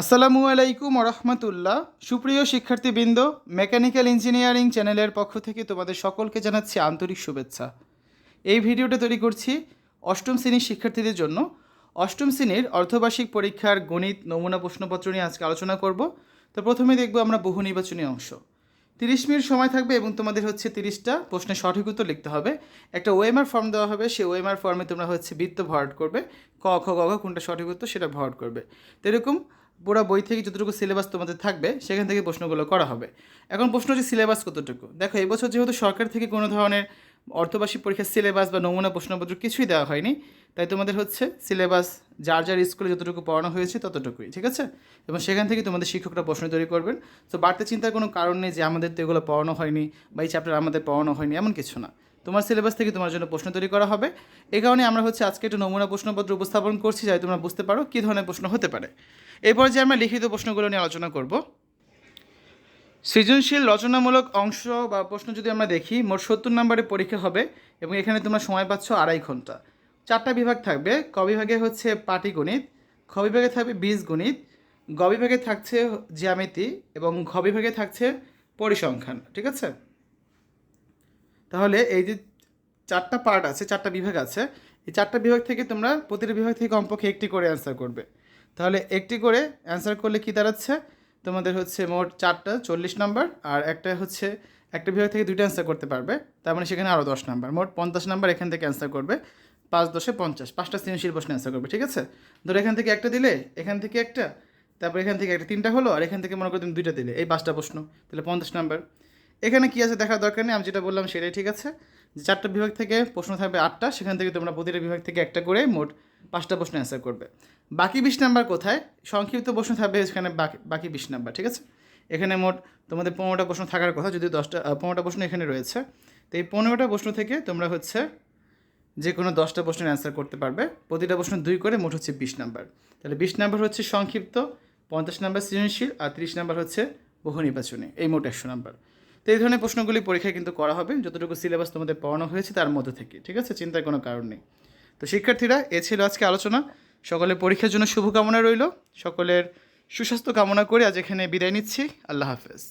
আসসালামু আলাইকুম রহমতুল্লাহ সুপ্রিয় শিক্ষার্থীবৃন্দ, মেকানিক্যাল ইঞ্জিনিয়ারিং চ্যানেলের পক্ষ থেকে তোমাদের সকলকে জানাচ্ছি আন্তরিক শুভেচ্ছা। এই ভিডিওটা তৈরি করছি অষ্টম শ্রেণির শিক্ষার্থীদের জন্য। অষ্টম শ্রেণির অর্ধবার্ষিক পরীক্ষার গণিত নমুনা প্রশ্নপত্র নিয়ে আজকে আলোচনা করব। তো প্রথমে দেখব আমরা বহু নির্বাচনী অংশ। তিরিশ মিনিট সময় থাকবে এবং তোমাদের হচ্ছে তিরিশটা প্রশ্নের সঠিক উত্তর লিখতে হবে। একটা ওএমআর ফর্ম দেওয়া হবে, সেই ওএমআর ফর্মে তোমরা হচ্ছে বৃত্ত ভরাট করবে। ক, খ, গ কোনটা সঠিক উত্তর সেটা ভরাট করবে। তো এরকম পুরো বই থেকে যতটুকু সিলেবাস তোমাদের থাকবে, সেখান থেকে প্রশ্নগুলো করা হবে। এখন প্রশ্ন হচ্ছে সিলেবাস কতটুকু? দেখো এবছর যেহেতু সরকার থেকে কোনো ধরনের অর্থবার্ষিক পরীক্ষার সিলেবাস বা নমুনা প্রশ্নপত্র কিছুই দেওয়া হয়নি, তাই তোমাদের হচ্ছে সিলেবাস যার যার স্কুলে যতটুকু পড়ানো হয়েছে ততটুকুই, ঠিক আছে? এবং সেখান থেকে তোমাদের শিক্ষকরা প্রশ্ন তৈরি করবেন। তো বাড়তে চিন্তার কোনো কারণ নেই যে আমাদের তো এগুলো পড়ানো হয়নি বা এই চ্যাপ্টার আমাদের পড়ানো হয়নি, এমন কিছু না। তোমার সিলেবাস থেকে তোমার জন্য প্রশ্ন তৈরি করা হবে। এই কারণে আমরা হচ্ছে আজকে একটা নমুনা প্রশ্নপত্র উপস্থাপন করছি যাতে তোমরা বুঝতে পারো কী ধরনের প্রশ্ন হতে পারে। এরপর যে আমরা লিখিত প্রশ্নগুলো নিয়ে আলোচনা করব। সৃজনশীল, রচনামূলক অংশ বা প্রশ্ন যদি আমরা দেখি, মোট সত্তর নম্বরের পরীক্ষা হবে এবং এখানে তোমরা সময় পাচ্ছ আড়াই ঘণ্টা। চারটা বিভাগ থাকবে, ক বিভাগে হচ্ছে পাটিগণিত, খ বিভাগে থাকবে বীজগণিত, গ বিভাগে থাকছে জ্যামিতি এবং ঘ বিভাগে থাকছে পরিসংখ্যান, ঠিক আছে? তাহলে এই যে চারটা পার্ট আছে, চারটা বিভাগ আছে, এই চারটা বিভাগ থেকে তোমরা প্রতিটা বিভাগ থেকে কমপক্ষে একটি করে অ্যান্সার করবে। তাহলে একটি করে অ্যান্সার করলে কী দাঁড়াচ্ছে? তোমাদের হচ্ছে মোট চারটা, চল্লিশ নাম্বার আর একটা হচ্ছে, একটা বিভাগ থেকে দুইটা অ্যান্সার করতে পারবে। তার মানে সেখানে আরও দশ নাম্বার মোট পঞ্চাশ নাম্বার এখান থেকে অ্যান্সার করবে। পাঁচ দশে পঞ্চাশ, পাঁচটা সৃজনশীল প্রশ্ন অ্যান্সার করবে, ঠিক আছে? ধরো এখান থেকে একটা দিলে, এখান থেকে একটা, তারপর এখান থেকে একটা, তিনটা হলো, আর এখান থেকে মনে করো তুমি দুইটা দিলে, এই পাঁচটা প্রশ্ন, তাহলে পঞ্চাশ নাম্বার এখানে কি আছে দেখার দরকার নেই, আমি যেটা বললাম সেটাই, ঠিক আছে? যে চারটা বিভাগ থেকে প্রশ্ন থাকবে আটটা, সেখান থেকে তোমরা প্রতিটা বিভাগ থেকে একটা করে মোট পাঁচটা প্রশ্ন অ্যান্সার করবে। বাকি বিশ নাম্বার কোথায়? সংক্ষিপ্ত প্রশ্ন থাকবে এখানে বাকি বাকি বিশ নাম্বার, ঠিক আছে? এখানে মোট তোমাদের পনেরোটা প্রশ্ন থাকার কথা, যদি দশটা পনেরোটা প্রশ্ন এখানে রয়েছে, তো এই পনেরোটা প্রশ্ন থেকে তোমরা হচ্ছে যে কোনো দশটা প্রশ্নের অ্যান্সার করতে পারবে। প্রতিটা প্রশ্ন দুই করে মোট হচ্ছে বিশ নাম্বার। তাহলে বিশ নাম্বার হচ্ছে সংক্ষিপ্ত, পঞ্চাশ নাম্বার সৃজনশীল, আর তিরিশ নাম্বার হচ্ছে বহু নির্বাচনী, এই মোট একশো নাম্বার। তো এই ধরনের প্রশ্নগুলি পরীক্ষায় কিন্তু করা হবে। যতটুকু সিলেবাস তোমাদের পড়ানো হয়েছে তার মধ্যে থেকে, ঠিক আছে? চিন্তার কোনো কারণ নেই। তো শিক্ষার্থীরা, এ ছিল আজকে আলোচনা। সকলের পরীক্ষার জন্য শুভকামনা রইল। সকলের সুস্বাস্থ্য কামনা করে আজ এখানে বিদায় নিচ্ছি। আল্লাহ হাফেজ।